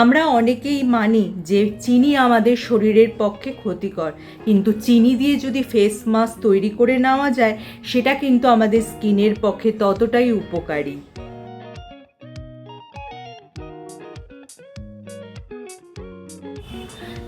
আমরা অনেকেই মানি যে চিনি আমাদের শরীরের পক্ষে ক্ষতিকর। কিন্তু চিনি দিয়ে যদি ফেস মাস্ক তৈরি করে নেওয়া যায়, সেটা কিন্তু আমাদের স্কিনের পক্ষে ততটাই উপকারী।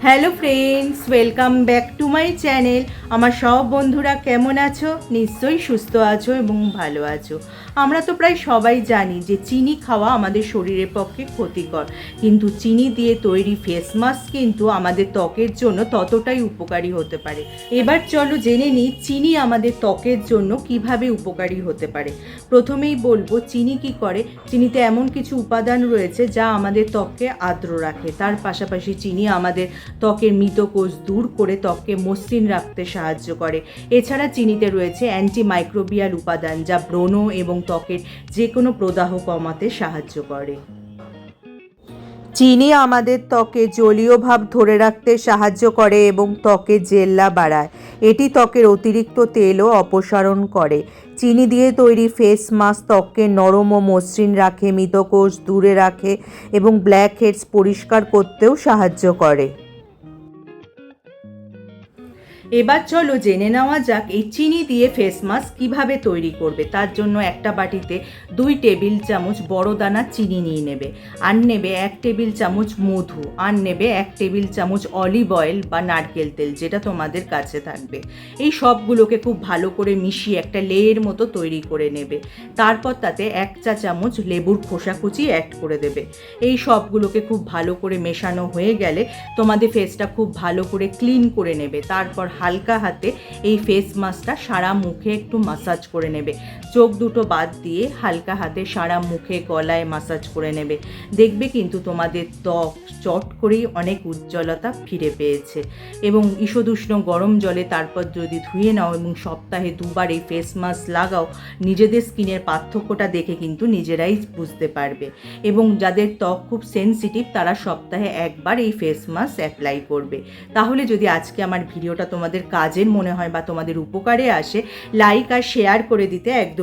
Hello friends welcome back to my channel আমার সব বন্ধুরা কেমন আছো? নিশ্চয়ই সুস্থ আছো এবং ভালো আছো। আমরা তো প্রায় সবাই জানি যে চিনি খাওয়া আমাদের শরীরের পক্ষে ক্ষতিকর। কিন্তু চিনি দিয়ে তৈরি ফেস মাস্ক কিন্তু আমাদের ত্বকের জন্য ততটাই উপকারী হতে পারে। এবার চলো জেনে নিই চিনি আমাদের ত্বকের জন্য কীভাবে উপকারী হতে পারে। প্রথমেই বলব চিনি কি করে? চিনিতে এমন কিছু উপাদান রয়েছে যা আমাদের ত্বককে আর্দ্র রাখে। তার পাশাপাশি চিনি আমাদের ত্বকের মৃতকোষ দূর করে ত্বককে মসৃণ রাখতে সাহায্য করে। এছাড়া চিনিতে রয়েছে অ্যান্টিমাইক্রোবিয়াল উপাদান যা ব্রণ এবং ত্বকের যে কোনো প্রদাহ কমাতে সাহায্য করে। চিনি আমাদের ত্বকে জলীয় ভাব ধরে রাখতে সাহায্য করে এবং ত্বকে জেল্লা বাড়ায়। এটি ত্বকের অতিরিক্ত তেলও অপসারণ করে। চিনি দিয়ে তৈরি ফেস মাস্ক ত্বককে নরম ও মসৃণ রাখে, মৃতকোষ দূরে রাখে এবং ব্ল্যাক হেডস পরিষ্কার করতেও সাহায্য করে। এবার চলো জেনে নেওয়া যাক এই চিনি দিয়ে ফেস মাস্ক কীভাবে তৈরি করবে। তার জন্য একটা বাটিতে দুই টেবিল চামচ বড় দানা চিনি নিয়ে নেবে, আর নেবে এক টেবিল চামচ মধু, আর নেবে এক টেবিল চামচ অলিভ অয়েল বা নারকেল তেল, যেটা তোমাদের কাছে থাকবে। এই সবগুলোকে খুব ভালো করে মিশিয়ে একটা লেয়ের মতো তৈরি করে নেবে। তারপর তাতে এক চা চামচ লেবুর খোসা কুচি অ্যাড করে দেবে। এই সবগুলোকে খুব ভালো করে মেশানো হয়ে গেলে তোমাদের ফেসটা খুব ভালো করে ক্লিন করে নেবে। তারপর হালকা হাতে এই ফেস মাস্কটা সারা মুখে একটু মাসাজ করে নেবে। চোখ দুটো বাদ দিয়ে হালকা হাতে সারা মুখে গলায় মাসাজ করে নেবে। দেখবে কিন্তু তোমাদের ত্বক চট করেই অনেক উজ্জ্বলতা ফিরে পেয়েছে। এবং ঈষদুষ্ণ গরম জলে তারপর যদি ধুয়ে নাও এবং সপ্তাহে দুবার এই ফেস মাস্ক লাগাও, নিজেদের স্কিনের পার্থক্যটা দেখে কিন্তু নিজেরাই বুঝতে পারবে। এবং যাদের ত্বক খুব সেনসিটিভ তারা সপ্তাহে একবার এই ফেস মাস্ক অ্যাপ্লাই করবে। তাহলে যদি আজকে আমার ভিডিওটা তোমাদের কাজের মনে হয় বা তোমাদের উপকারে আসে লাইক আর শেয়ার করে দিতে